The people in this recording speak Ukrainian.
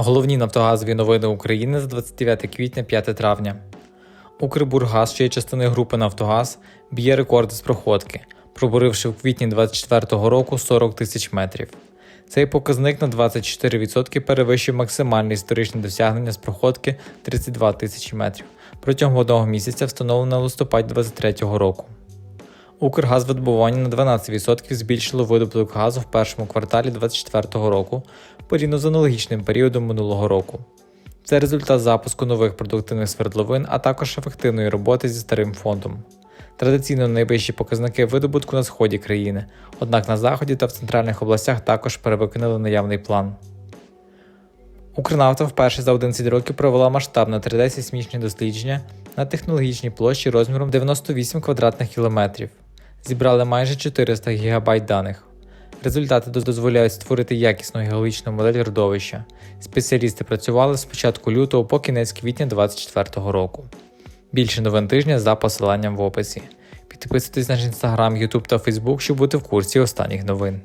Головні нафтогазові новини України за 29 квітня 5 травня. Укрбургаз, що є частиною групи Нафтогаз, б'є рекорди з проходки, пробуривши в квітні 2024 року 40 тисяч метрів. Цей показник на 24% перевищив максимальне історичне досягнення з проходки 32 тисячі метрів протягом одного місяця, встановленого в листопаді 2023 року. Укргазвидобування на 12% збільшило видобуток газу в першому кварталі 2024 року порівняно з аналогічним періодом минулого року. Це результат запуску нових продуктивних свердловин, а також ефективної роботи зі старим фондом. Традиційно найвищі показники видобутку на сході країни, однак на заході та в центральних областях також перевиконали наявний план. Укрнафта вперше за 11 років провела масштабне 3D-сейсмічне дослідження на технологічній площі розміром 98 квадратних кілометрів. Зібрали майже 400 ГБ даних. Результати дозволяють створити якісну геологічну модель родовища. Спеціалісти працювали з початку лютого по кінець квітня 2024 року. Більше новин тижня за посиланням в описі. Підписуйтесь на наш інстаграм, Ютуб та Фейсбук, щоб бути в курсі останніх новин.